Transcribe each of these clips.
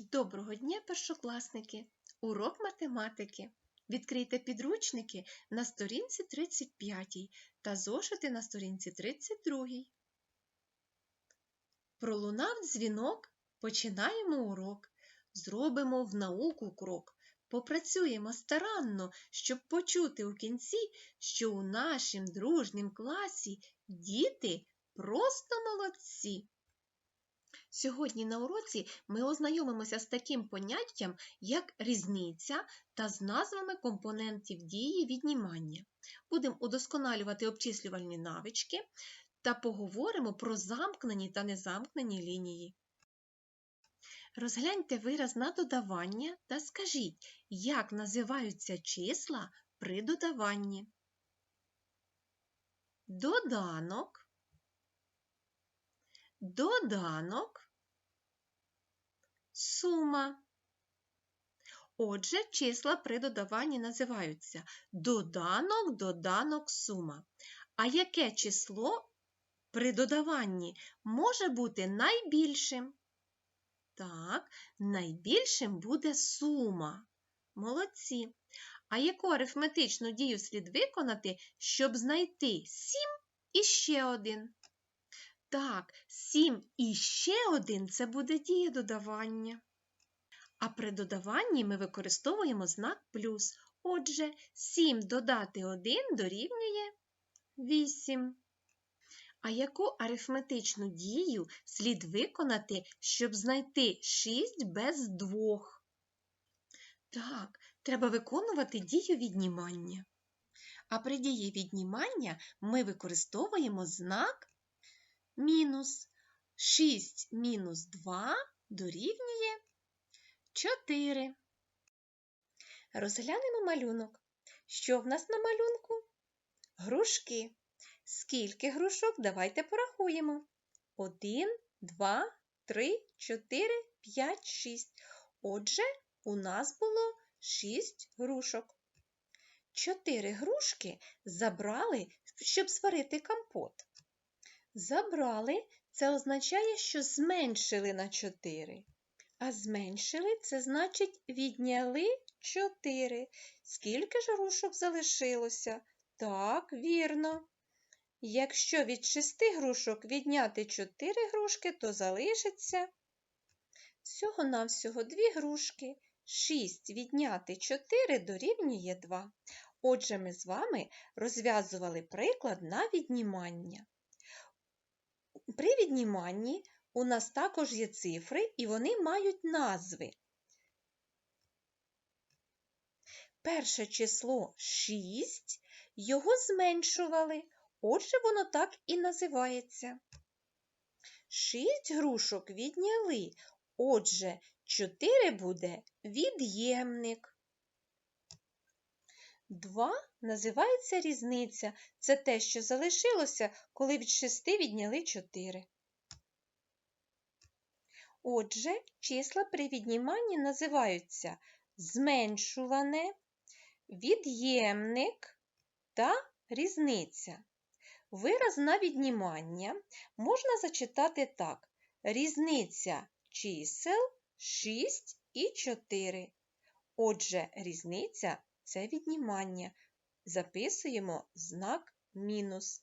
Доброго дня, першокласники! Урок математики. Відкрийте підручники на сторінці 35 та зошити на сторінці 32. Пролунав дзвінок, починаємо урок. Зробимо в науку крок. Попрацюємо старанно, щоб почути у кінці, що у нашім дружнім класі діти просто молодці. Сьогодні на уроці ми ознайомимося з таким поняттям, як різниця та з назвами компонентів дії віднімання. Будемо удосконалювати обчислювальні навички та поговоримо про замкнені та незамкнені лінії. Розгляньте вираз на додавання та скажіть, як називаються числа при додаванні. Доданок доданок, сума. Отже, числа при додаванні називаються доданок, доданок, сума. А яке число при додаванні може бути найбільшим? Так, найбільшим буде сума. Молодці. А яку арифметичну дію слід виконати, щоб знайти 7 і ще один? Так, 7 і ще один це буде дія додавання. А при додаванні ми використовуємо знак плюс. Отже, 7 додати 1 дорівнює 8. А яку арифметичну дію слід виконати, щоб знайти 6 без 2? Так, треба виконувати дію віднімання. А при дії віднімання ми використовуємо знак мінус 6 мінус 2 дорівнює 4. Розглянемо малюнок. Що в нас на малюнку? Грушки. Скільки грушок? Давайте порахуємо. 1, 2, 3, 4, 5, 6. Отже, у нас було 6 грушок. 4 грушки забрали, щоб сварити компот. Забрали це означає, що зменшили на 4. А зменшили це значить відняли 4. Скільки ж грушок залишилося? Так, вірно. Якщо від 6 грушок відняти 4 грушки, то залишиться всього-навсього 2 грушки. 6 відняти 4 дорівнює 2. Отже, ми з вами розв'язували приклад на віднімання. При відніманні у нас також є цифри, і вони мають назви. Перше число 6, його зменшували, отже, воно так і називається. 6 грушок відняли, отже, 4 буде від'ємник. 2 називається різниця. Це те, що залишилося, коли від 6 відняли 4. Отже, числа при відніманні називаються зменшуване, від'ємник та різниця. Вираз на віднімання можна зачитати так: різниця чисел 6 і 4. Отже, різниця це віднімання. Записуємо знак мінус.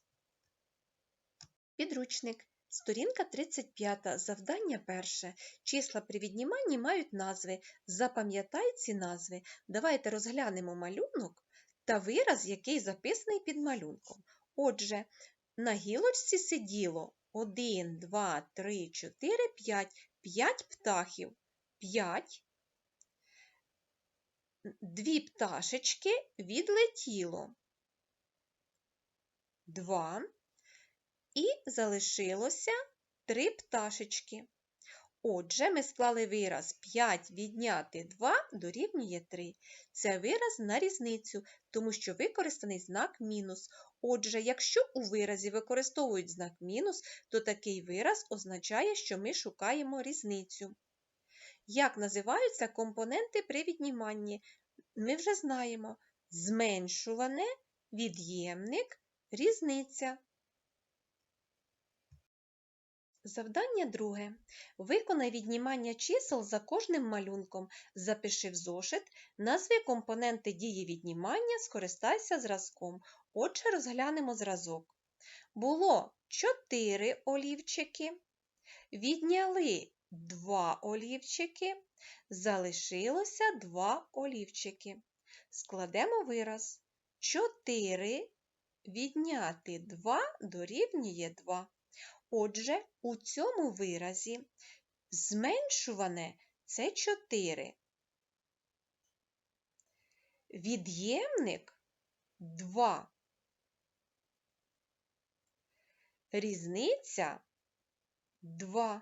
Підручник. Сторінка 35. Завдання перше. Числа при відніманні мають назви. Запам'ятай ці назви. Давайте розглянемо малюнок та вираз, який записаний під малюнком. Отже, на гілочці сиділо 1, 2, 3, 4, 5. 5 птахів. 5 Дві пташечки відлетіло. Два. І залишилося три пташечки. Отже, ми склали вираз 5 відняти 2 дорівнює 3. Це вираз на різницю, тому що використаний знак мінус. Отже, якщо у виразі використовують знак мінус, то такий вираз означає, що ми шукаємо різницю. Як називаються компоненти при відніманні? Ми вже знаємо зменшуване, від'ємник, різниця. Завдання друге. Виконай віднімання чисел за кожним малюнком. Запиши в зошит, назви компоненти дії віднімання, скористайся зразком. Отже, розглянемо зразок. Було 4 олівчики, відняли 2 олівчики, залишилося 2 олівчики. Складемо вираз. 4 відняти 2 дорівнює 2. Отже, у цьому виразі зменшуване це 4. Від'ємник 2. Різниця 2.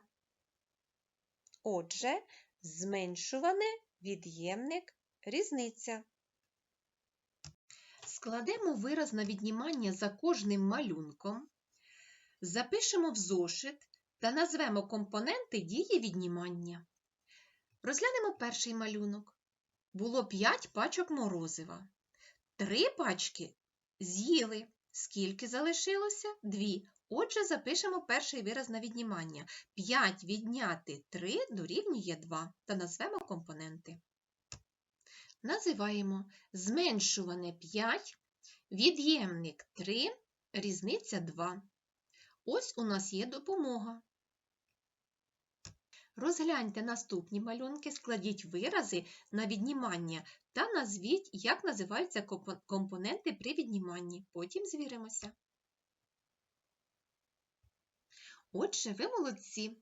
Отже, зменшуване від'ємник різниця. Складемо вираз на віднімання за кожним малюнком. Запишемо в зошит та назвемо компоненти дії віднімання. Розглянемо перший малюнок. Було 5 пачок морозива. Три пачки з'їли. Скільки залишилося? Дві. Отже, запишемо перший вираз на віднімання. 5 відняти 3 дорівнює 2 та назвемо компоненти. Називаємо зменшуване 5, від'ємник 3, різниця 2. Ось у нас є допомога. Розгляньте наступні малюнки, складіть вирази на віднімання та назвіть, як називаються компоненти при відніманні. Потім звіримося. Отже, ви молодці.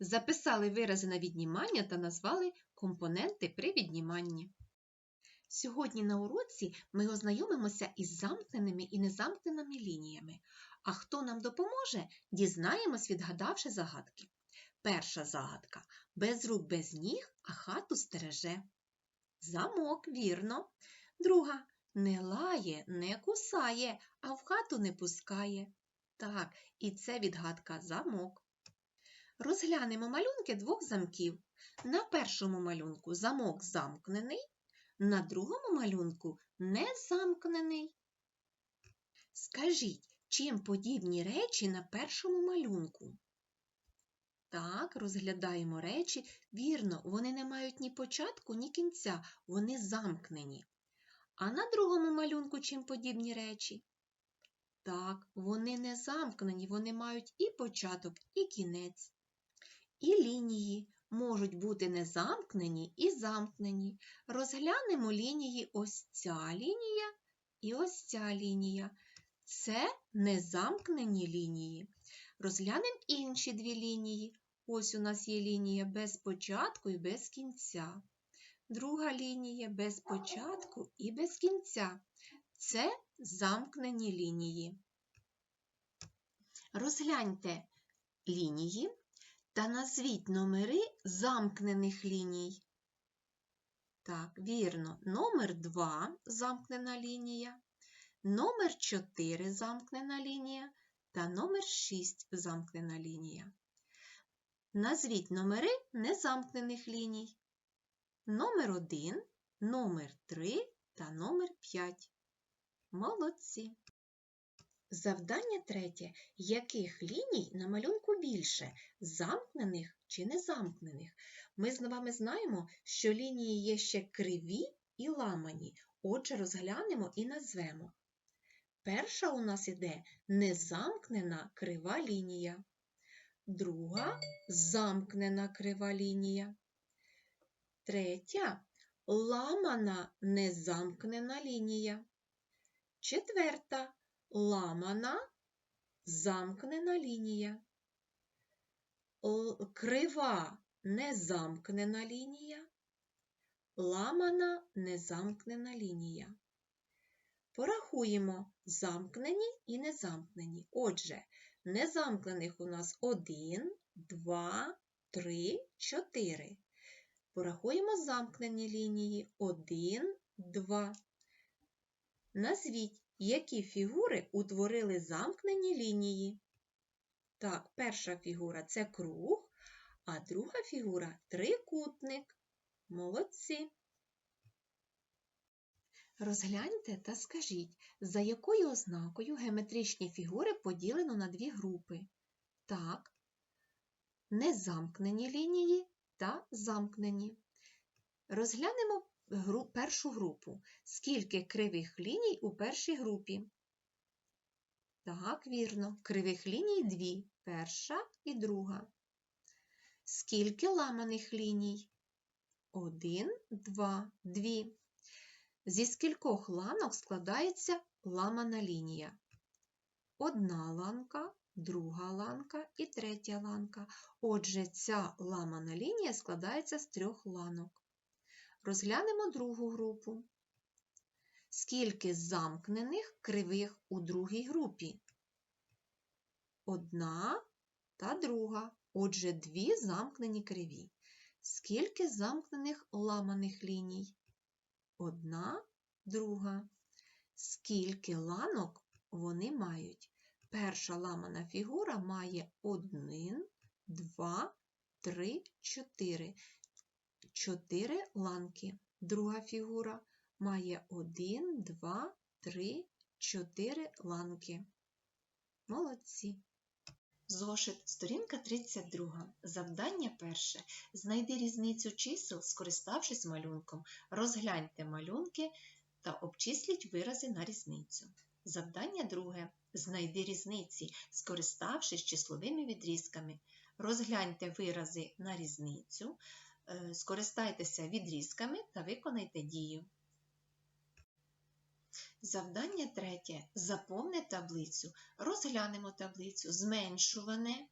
Записали вирази на віднімання та назвали компоненти при відніманні. Сьогодні на уроці ми ознайомимося із замкненими і незамкненими лініями. А хто нам допоможе, дізнаємось, відгадавши загадки. Перша загадка без рук, без ніг, а хату стереже. Замок, вірно. Друга не лає, не кусає, а в хату не пускає. Так, і це відгадка замок. Розглянемо малюнки двох замків. На першому малюнку замок замкнений, на другому малюнку не замкнений. Скажіть, чим подібні речі на першому малюнку? Так, розглядаємо речі. Вірно, вони не мають ні початку, ні кінця, вони замкнені. А на другому малюнку чим подібні речі? Так, вони не замкнені, вони мають і початок, і кінець. І лінії можуть бути не замкнені і замкнені. Розглянемо лінії ось ця лінія і ось ця лінія. Це незамкнені лінії. Розглянемо інші дві лінії. Ось у нас є лінія без початку і без кінця. Друга лінія без початку і без кінця. Це замкнені лінії. Розгляньте лінії та назвіть номери замкнених ліній. Так, вірно, номер 2 замкнена лінія, номер 4 замкнена лінія та номер 6 замкнена лінія. Назвіть номери незамкнених ліній. Номер 1, номер 3 та номер 5. Молодці! Завдання третє. Яких ліній на малюнку більше замкнених чи незамкнених? Ми з вами знаємо, що лінії є ще криві і ламані. Отже, розглянемо і назвемо. Перша у нас іде незамкнена крива лінія. Друга замкнена крива лінія. Третя ламана незамкнена лінія. Четверта ламана замкнена лінія. Крива незамкнена лінія. Ламана незамкнена лінія. Порахуємо замкнені і незамкнені. Отже, незамкнених у нас 1, 2, 3, 4. Порахуємо замкнені лінії 1, 2. Назвіть, які фігури утворили замкнені лінії. Так, перша фігура це круг, а друга фігура трикутник. Молодці. Розгляньте та скажіть, за якою ознакою геометричні фігури поділено на дві групи. Так, незамкнені лінії та замкнені. Розглянемо першу групу. Скільки кривих ліній у першій групі? Так, вірно. Кривих ліній дві. Перша і друга. Скільки ламаних ліній? Один, два, дві. Зі скількох ланок складається ламана лінія? Одна ланка, друга ланка і третя ланка. Отже, ця ламана лінія складається з трьох ланок. Розглянемо другу групу. Скільки замкнених кривих у другій групі? Одна та друга. Отже, дві замкнені криві. Скільки замкнених ламаних ліній? Одна, друга. Скільки ланок вони мають? Перша ламана фігура має один, два, три, чотири. Чотири ланки. Друга фігура має один, два, три, чотири ланки. Молодці. Зошит, сторінка 32. Завдання перше. Знайди різницю чисел, скориставшись малюнком. Розгляньте малюнки та обчисліть вирази на різницю. Завдання друге. Знайди різниці, скориставшись числовими відрізками. Розгляньте вирази на різницю, скористайтеся відрізками та виконайте дію. Завдання третє. Заповни таблицю. Розглянемо таблицю. Зменшуване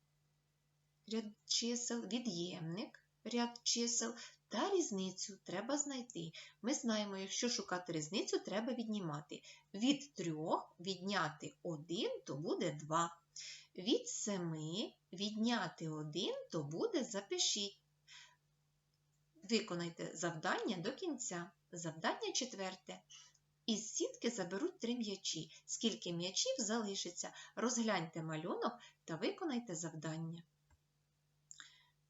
ряд чисел, від'ємник ряд чисел та різницю треба знайти. Ми знаємо, якщо шукати різницю, треба віднімати. Від 3 відняти 1, то буде 2. Від 7 відняти 1, то буде запишіть. Виконайте завдання до кінця. Завдання четверте. Із сітки заберуть три м'ячі. Скільки м'ячів залишиться? Розгляньте малюнок та виконайте завдання.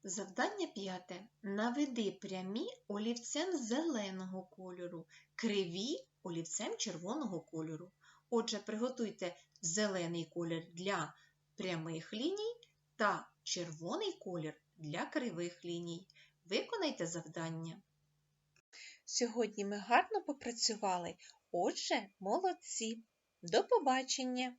Завдання п'яте. Наведи прямі олівцем зеленого кольору, криві олівцем червоного кольору. Отже, приготуйте зелений колір для прямих ліній та червоний колір для кривих ліній. Виконайте завдання. Сьогодні ми гарно попрацювали. Отже, молодці. До побачення!